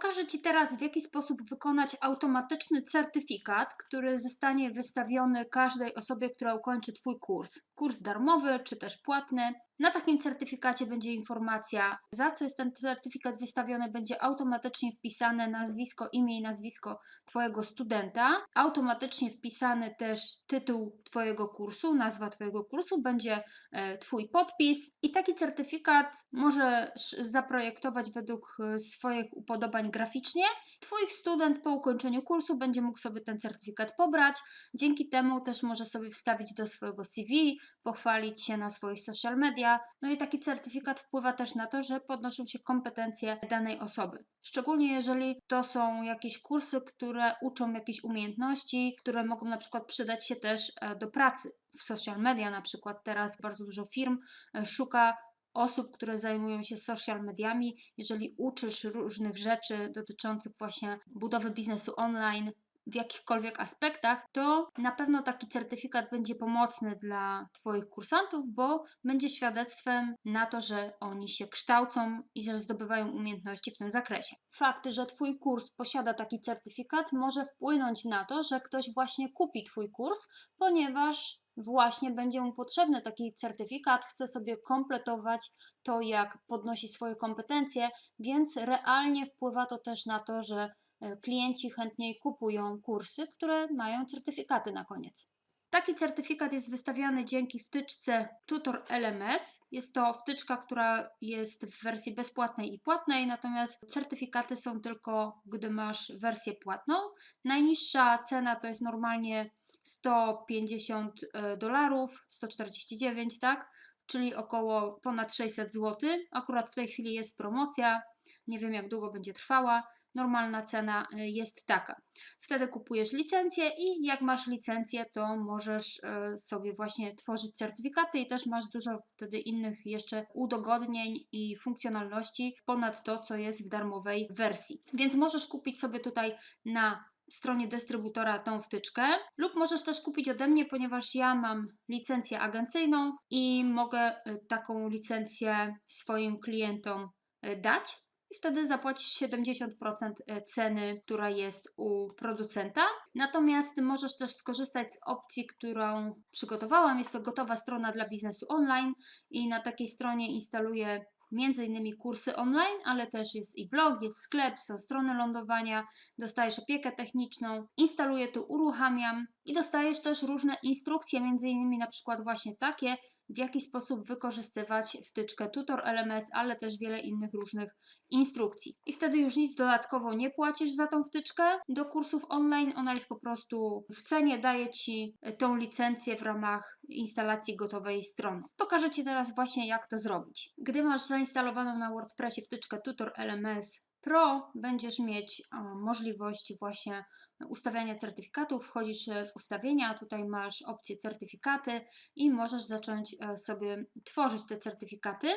Pokażę Ci teraz, w jaki sposób wykonać automatyczny certyfikat, który zostanie wystawiony każdej osobie, która ukończy Twój kurs. Kurs darmowy czy też płatny. Na takim certyfikacie będzie informacja, za co jest ten certyfikat wystawiony, będzie automatycznie wpisane nazwisko, imię i nazwisko Twojego studenta, automatycznie wpisany też tytuł Twojego kursu, nazwa Twojego kursu, będzie e, Twój podpis. I taki certyfikat możesz zaprojektować według e, swoich upodobań graficznie. Twój student po ukończeniu kursu będzie mógł sobie ten certyfikat pobrać, dzięki temu też może sobie wstawić do swojego CV, pochwalić się na swoich social no i taki certyfikat wpływa też na to, że podnoszą się kompetencje danej osoby. Szczególnie jeżeli to są jakieś kursy, które uczą jakieś umiejętności, które mogą na przykład przydać się też e, do pracy. W social media na przykład teraz bardzo dużo firm e, szuka osób, które zajmują się social mediami. Jeżeli uczysz różnych rzeczy dotyczących właśnie budowy biznesu online, w jakichkolwiek aspektach, to na pewno taki certyfikat będzie pomocny dla Twoich kursantów, bo będzie świadectwem na to, że oni się kształcą i że zdobywają umiejętności w tym zakresie. Fakt, że Twój kurs posiada taki certyfikat, może wpłynąć na to, że ktoś właśnie kupi Twój kurs, ponieważ właśnie będzie mu potrzebny taki certyfikat, chce sobie kompletować to, jak podnosi swoje kompetencje, więc realnie wpływa to też na to, że klienci chętniej kupują kursy, które mają certyfikaty na koniec. Taki certyfikat jest wystawiany dzięki wtyczce Tutor LMS. Jest to wtyczka, która jest w wersji bezpłatnej i płatnej, natomiast certyfikaty są tylko, gdy masz wersję płatną. Najniższa cena to jest normalnie 150 e, dolarów, 149, tak? Czyli około ponad 600 zł. Akurat w tej chwili jest promocja, nie wiem jak długo będzie trwała normalna cena y, jest taka. Wtedy kupujesz licencję i jak masz licencję, to możesz y, sobie właśnie tworzyć certyfikaty i też masz dużo wtedy innych jeszcze udogodnień i funkcjonalności ponad to, co jest w darmowej wersji. Więc możesz kupić sobie tutaj na stronie dystrybutora tą wtyczkę, lub możesz też kupić ode mnie, ponieważ ja mam licencję agencyjną i mogę y, taką licencję swoim klientom dać i wtedy zapłacisz 70% e, ceny, która jest u producenta. Natomiast możesz też skorzystać z opcji, którą przygotowałam. Jest to gotowa strona dla biznesu online i na takiej stronie instaluję między innymi kursy online, ale też jest i blog, jest sklep, są strony lądowania, dostajesz opiekę techniczną, instaluję tu, uruchamiam i dostajesz też różne instrukcje, między innymi na przykład właśnie takie, w jaki sposób wykorzystywać wtyczkę Tutor LMS, ale też wiele innych różnych instrukcji. I wtedy już nic dodatkowo nie płacisz za tą wtyczkę do kursów online, ona jest po prostu w cenie, daje Ci tą licencję w ramach instalacji gotowej strony. Pokażę Ci teraz właśnie jak to zrobić. Gdy masz zainstalowaną na WordPressie wtyczkę Tutor LMS Pro, będziesz mieć możliwość właśnie ustawiania certyfikatów, wchodzisz w ustawienia, tutaj masz opcję certyfikaty i możesz zacząć e, sobie tworzyć te certyfikaty.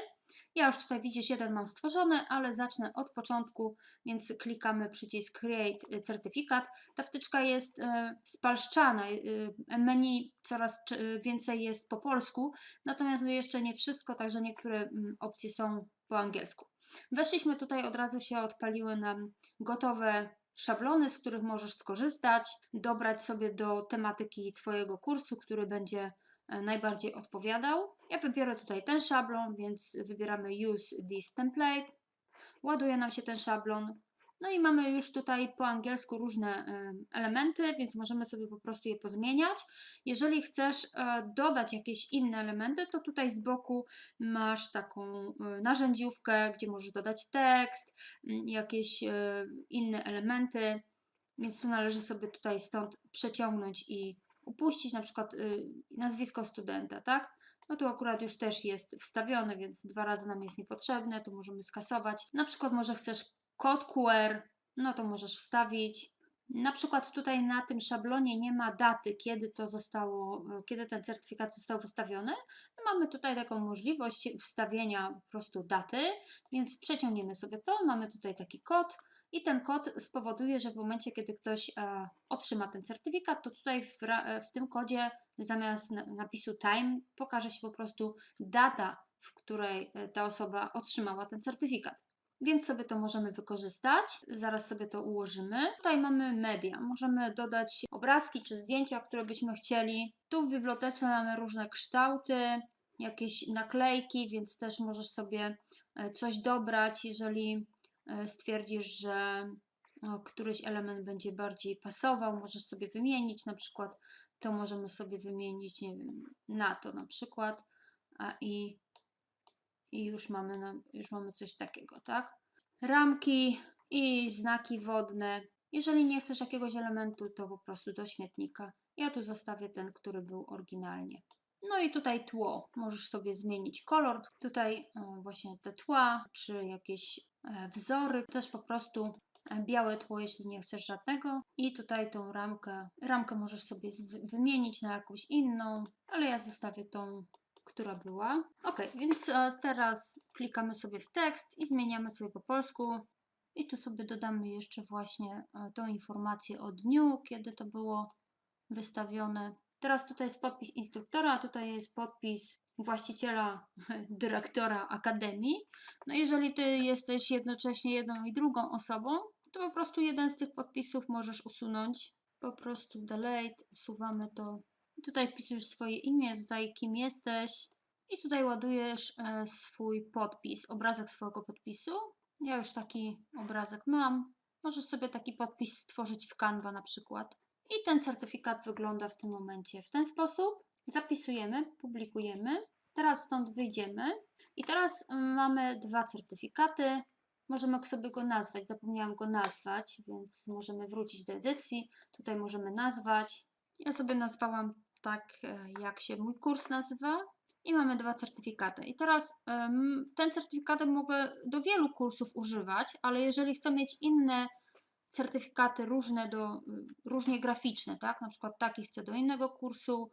Ja już tutaj widzisz, jeden mam stworzony, ale zacznę od początku, więc klikamy przycisk Create Certyfikat. Ta wtyczka jest e, spalszczana, e, menu coraz więcej jest po polsku, natomiast jeszcze nie wszystko, także niektóre mm, opcje są po angielsku. Weszliśmy tutaj, od razu się odpaliły nam gotowe szablony, z których możesz skorzystać, dobrać sobie do tematyki Twojego kursu, który będzie e, najbardziej odpowiadał. Ja wybiorę tutaj ten szablon, więc wybieramy Use this template. Ładuje nam się ten szablon. No i mamy już tutaj po angielsku różne elementy, więc możemy sobie po prostu je pozmieniać. Jeżeli chcesz e, dodać jakieś inne elementy, to tutaj z boku masz taką e, narzędziówkę, gdzie możesz dodać tekst, jakieś e, inne elementy, więc tu należy sobie tutaj stąd przeciągnąć i upuścić na przykład nazwisko studenta, tak? No tu akurat już też jest wstawione, więc dwa razy nam jest niepotrzebne, tu możemy skasować. Na przykład może chcesz kod QR, no to możesz wstawić. Na przykład tutaj na tym szablonie nie ma daty, kiedy to zostało, kiedy ten certyfikat został wystawiony. Mamy tutaj taką możliwość wstawienia po prostu daty, więc przeciągniemy sobie to. Mamy tutaj taki kod i ten kod spowoduje, że w momencie, kiedy ktoś e, otrzyma ten certyfikat, to tutaj w, w tym kodzie zamiast napisu time pokaże się po prostu data, w której e, ta osoba otrzymała ten certyfikat. Więc sobie to możemy wykorzystać. Zaraz sobie to ułożymy. Tutaj mamy media. Możemy dodać obrazki czy zdjęcia, które byśmy chcieli. Tu w bibliotece mamy różne kształty, jakieś naklejki, więc też możesz sobie e, coś dobrać, jeżeli e, stwierdzisz, że o, któryś element będzie bardziej pasował, możesz sobie wymienić, na przykład to możemy sobie wymienić, nie wiem, na to na przykład, i, i już, mamy już mamy coś takiego, tak? Ramki i znaki wodne. Jeżeli nie chcesz jakiegoś elementu, to po prostu do śmietnika. Ja tu zostawię ten, który był oryginalnie. No i tutaj tło. Możesz sobie zmienić kolor. Tutaj o, właśnie te tła, czy jakieś e, wzory. Też po prostu e, białe tło, jeśli nie chcesz żadnego. I tutaj tą ramkę. Ramkę możesz sobie wymienić na jakąś inną, ale ja zostawię tą, która była. Ok, więc e, teraz klikamy sobie w tekst i zmieniamy sobie po polsku. I tu sobie dodamy jeszcze właśnie e, tą informację o dniu, kiedy to było wystawione. Teraz tutaj jest podpis instruktora, tutaj jest podpis właściciela, dyrektora akademii. No jeżeli ty jesteś jednocześnie jedną i drugą osobą, to po prostu jeden z tych podpisów możesz usunąć. Po prostu delete, usuwamy to. Tutaj wpisujesz swoje imię, tutaj kim jesteś i tutaj ładujesz e, swój podpis, obrazek swojego podpisu. Ja już taki obrazek mam. Możesz sobie taki podpis stworzyć w Canva na przykład. I ten certyfikat wygląda w tym momencie w ten sposób. Zapisujemy, publikujemy. Teraz stąd wyjdziemy. I teraz mm, mamy dwa certyfikaty. Możemy sobie go nazwać. Zapomniałam go nazwać, więc możemy wrócić do edycji. Tutaj możemy nazwać. Ja sobie nazwałam tak, e, jak się mój kurs nazywa. I mamy dwa certyfikaty. I teraz ten certyfikat mogę do wielu kursów używać, ale jeżeli chcę mieć inne certyfikaty różne do, różnie graficzne, tak? Na przykład taki chcę do innego kursu.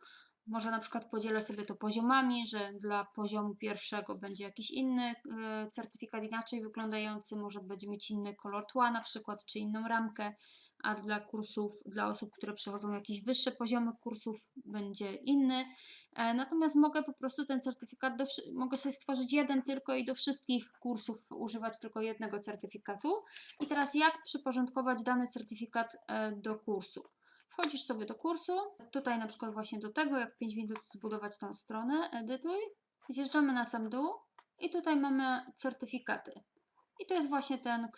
Może na przykład podzielę sobie to poziomami, że dla poziomu pierwszego będzie jakiś inny e, certyfikat inaczej wyglądający, może będzie mieć inny kolor tła na przykład, czy inną ramkę, a dla kursów, dla osób, które przechodzą jakieś wyższe poziomy kursów będzie inny. E, Natomiast mogę po prostu ten certyfikat, do, mogę sobie stworzyć jeden tylko i do wszystkich kursów używać tylko jednego certyfikatu. I teraz jak przyporządkować dany certyfikat e, do kursu? Wchodzisz sobie do kursu, tutaj na przykład właśnie do tego, jak 5 minut zbudować tą stronę, edytuj, zjeżdżamy na sam dół i tutaj mamy certyfikaty. I to jest właśnie ten,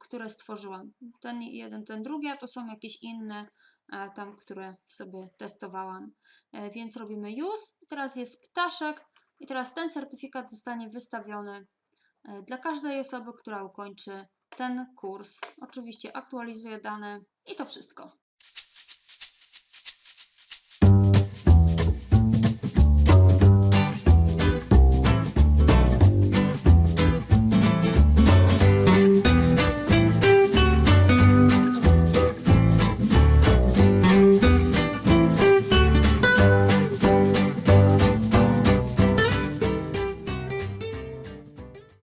który stworzyłam. Ten jeden, ten drugi, a to są jakieś inne e, tam, które sobie testowałam. E, Więc robimy use. Teraz jest ptaszek i teraz ten certyfikat zostanie wystawiony e, dla każdej osoby, która ukończy ten kurs. Oczywiście aktualizuję dane i to wszystko.